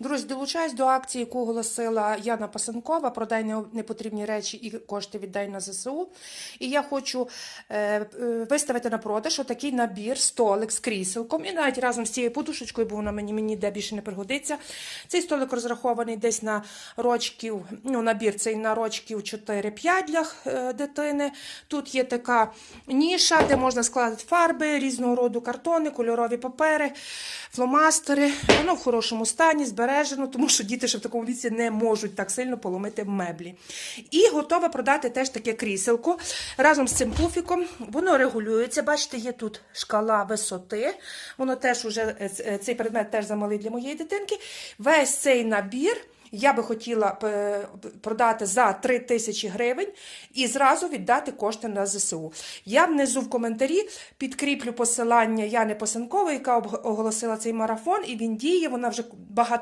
Друзі, долучаюсь до акції, яку оголосила Яна Пасенкова. Продай не- непотрібні речі і кошти віддай на ЗСУ. І я хочу е, е, виставити на продаж отакий набір, столик з кріселком. І навіть разом з цією подушечкою, бо вона мені, мені де більше не пригодиться. Цей столик розрахований десь на рочків, ну, набір цей на рочків 4-5 для е, дитини. Тут є така ніша, де можна складати фарби, різного роду картони, кольорові папери, фломастери. Воно в хорошому стані, збережено, тому що діти ще в такому віці не можуть так сильно поломити меблі. І готова продати теж таке кріселко разом з цим пуфіком. Воно регулюється. Бачите, є тут шкала висоти. Воно теж уже е, е, цей предмет теж замалий для моєї дитинки. Весь цей набір. Я би хотіла е, продати за 3 тисячі гривень і зразу віддати кошти на ЗСУ. Я внизу в коментарі підкріплю посилання Яни Посенкової, яка оголосила цей марафон, і він діє. Вона вже багато.